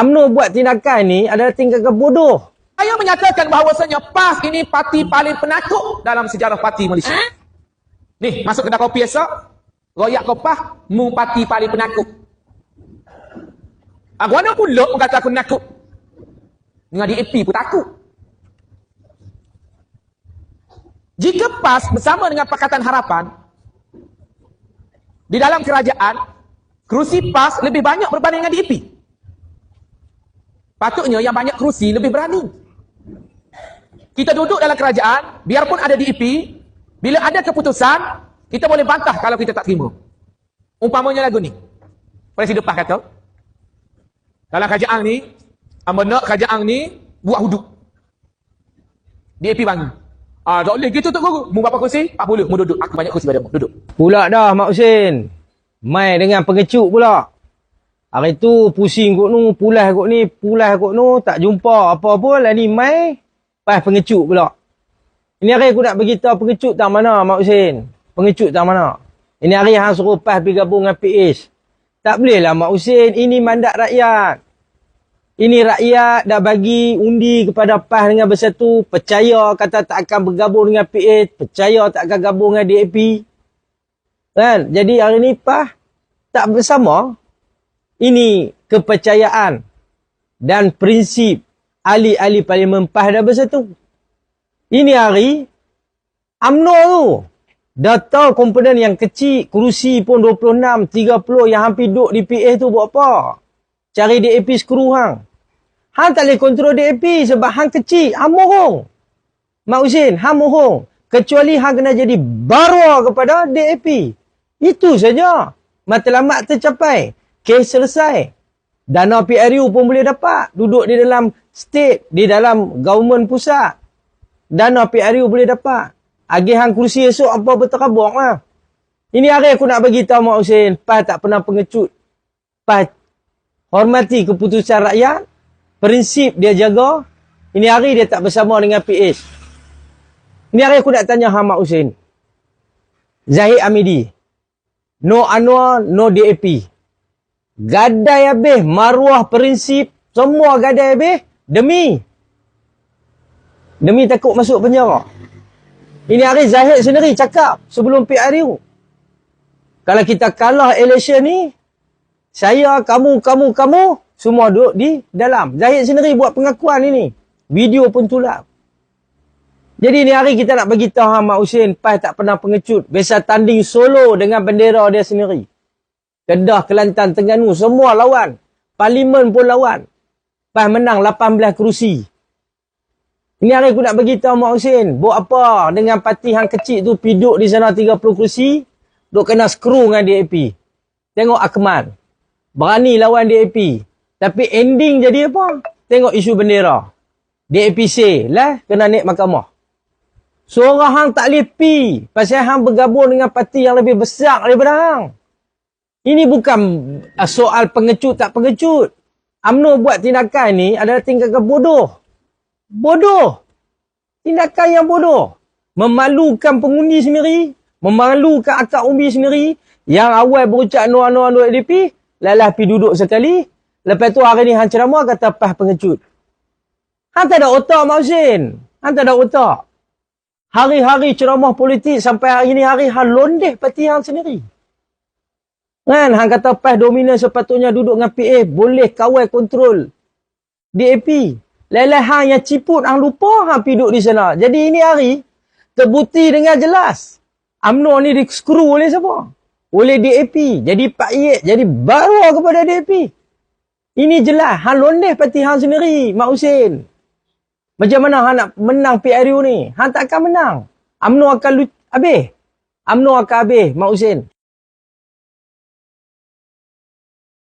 UMNO buat tindakan ni adalah tindakan bodoh. Saya menyatakan bahawasanya PAS ini parti paling penakut dalam sejarah parti Malaysia. Ni, masuk kedai kopi esok. Royak kopah, mu parti paling penakut. Aku mana pula pun kata aku nakut. Dengan DAP pun takut. Jika PAS bersama dengan Pakatan Harapan, di dalam kerajaan, kerusi PAS lebih banyak berbanding dengan DAP. Patutnya yang banyak kerusi lebih berani. Kita duduk dalam kerajaan, biarpun ada DAP, bila ada keputusan, kita boleh bantah kalau kita tak terima. Umpamanya lagu ni. Presiden PAS kata, dalam kerajaan ni, Amba nak kerajaan ni buat hudud. DAP bangun. Ah, tak boleh gitu tu guru. Mu berapa kursi? 40. Mu duduk. Aku banyak kursi padamu. Duduk. Pula dah Mak Husin. Mai dengan pengecut pula. Hari tu pusing kot nu, pulas kot ni, pulas kot nu, tak jumpa apa pun lah ni mai, pas pengecut pula. Ini hari aku nak beritahu pengecut tak mana Mak Husin. Pengecut tak mana. Ini hari hang suruh pas pergi gabung dengan PH. Tak boleh lah Mak Husin, ini mandat rakyat. Ini rakyat dah bagi undi kepada PAS dengan bersatu. Percaya kata tak akan bergabung dengan PA. Percaya tak akan gabung dengan DAP. Kan? Jadi hari ni PAS tak bersama. Ini kepercayaan dan prinsip ahli-ahli parlimen PAS dah bersatu. Ini hari UMNO tu. Dah tahu komponen yang kecil, kerusi pun 26, 30 yang hampir duduk di PA tu buat apa? Cari DAP skru hang. Hang tak boleh kontrol DAP sebab hang kecil. Hang mohong. Mak Husin, hang mohong. Kecuali hang kena jadi barwa kepada DAP. Itu saja. Matlamat tercapai. Kes selesai. Dana PRU pun boleh dapat. Duduk di dalam state, di dalam government pusat. Dana PRU boleh dapat. Agih hang kursi esok apa berterabak lah. Ini hari aku nak bagi tahu Mak Husin. PAS tak pernah pengecut. PAS hormati keputusan rakyat prinsip dia jaga, ini hari dia tak bersama dengan PH. Ini hari aku nak tanya Hamad Hussein. Zahid Amidi. No Anwar, no DAP. Gadai habis, maruah prinsip, semua gadai habis, demi. Demi takut masuk penjara. Ini hari Zahid sendiri cakap sebelum PRU. Kalau kita kalah election ni, saya, kamu, kamu, kamu, semua duduk di dalam. Zahid sendiri buat pengakuan ini. Video pun tulap. Jadi ni hari kita nak bagi tahu Ahmad Hussein PAS tak pernah pengecut. Biasa tanding solo dengan bendera dia sendiri. Kedah, Kelantan, Terengganu semua lawan. Parlimen pun lawan. PAS menang 18 kerusi. Ini hari aku nak bagi tahu Ahmad Hussein. Buat apa dengan parti yang kecil tu piduk di sana 30 kerusi. Duk kena skru dengan DAP. Tengok Akmal. Berani lawan DAP. Tapi ending jadi apa? Tengok isu bendera. DAPC lah kena naik mahkamah. Seorang hang tak boleh pi. Pasal hang bergabung dengan parti yang lebih besar daripada hang. Ini bukan ah, soal pengecut tak pengecut. UMNO buat tindakan ni adalah tindakan bodoh. Bodoh. Tindakan yang bodoh. Memalukan pengundi sendiri. Memalukan akak umbi sendiri. Yang awal berucap no-no-no LDP. Lalah pi duduk sekali. Lepas tu hari ni hang ceramah kata pas pengecut. Hang tak ada otak Mak Hussein. Hang tak ada otak. Hari-hari ceramah politik sampai hari ni hari hang londeh parti hang sendiri. Kan hang kata pas dominan sepatutnya duduk dengan PA boleh kawal kontrol DAP. Lelai hang yang ciput hang lupa hang pi duduk di sana. Jadi ini hari terbukti dengan jelas. UMNO ni di skru oleh siapa? Oleh DAP. Jadi Pak Yek jadi baru kepada DAP. Ini jelas. Han londeh parti Han sendiri, Mak Husin. Macam mana Han nak menang PRU ni? Han tak akan menang. UMNO akan habis. UMNO akan habis, Mak Husin.